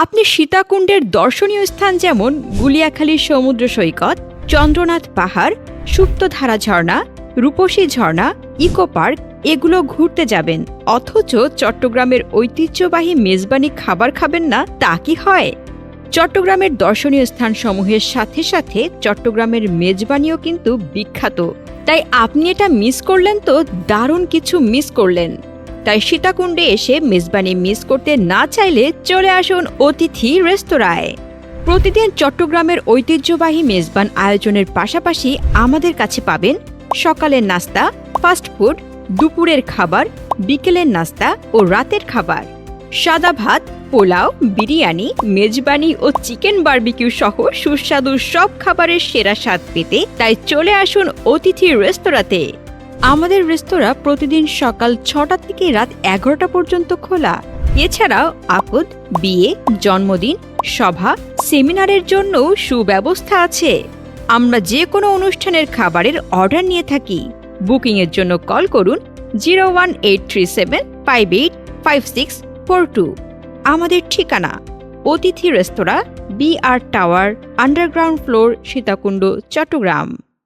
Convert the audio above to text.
আপনি সীতাকুণ্ডের দর্শনীয় স্থান যেমন গুলিয়াখালী সমুদ্র সৈকত, চন্দ্রনাথ পাহাড়, সুপ্তধারা ঝর্ণা, রূপসী ঝর্ণা, ইকো পার্ক, এগুলো ঘুরতে যাবেন। অথচ চট্টগ্রামের ঐতিহ্যবাহী মেজবানি খাবার খাবেন না, তা কি হয়? চট্টগ্রামের দর্শনীয় স্থানসমূহের সাথে সাথে চট্টগ্রামের মেজবানিও কিন্তু বিখ্যাত। তাই আপনি এটা মিস করলেন তো, দারুণ কিছু মিস করলেন। তাই সীতাকুণ্ডে এসে মেজবানি মিস করতে না চাইলে চলে আসুন অতিথি রেস্তোরাঁয়। প্রতিদিন চট্টগ্রামের ঐতিহ্যবাহী মেজবান আয়োজনের পাশাপাশি আমাদের কাছে পাবেন সকালের নাস্তা ফাস্টফুড দুপুরের খাবার, বিকেলের নাস্তা ও রাতের খাবার। সাদা ভাত, পোলাও, বিরিয়ানি, মেজবানি ও চিকেন বারবিকিউ সহ সুস্বাদু সব খাবারের সেরা স্বাদ পেতে তাই চলে আসুন অতিথি রেস্তোরাঁতে। আমাদের রেস্তোরাঁ প্রতিদিন সকাল ছটা থেকে রাত এগারোটা পর্যন্ত খোলা। এছাড়াও আপদ, বিয়ে, জন্মদিন, সভা, সেমিনারের জন্য সুব্যবস্থা আছে। আমরা যে কোনো অনুষ্ঠানের খাবারের অর্ডার নিয়ে থাকি। বুকিংয়ের জন্য কল করুন zero one eight three seven five eight five six four two. আমাদের ঠিকানা Atithi restaurant B R tower, underground floor, Sitakunda, Chattogram.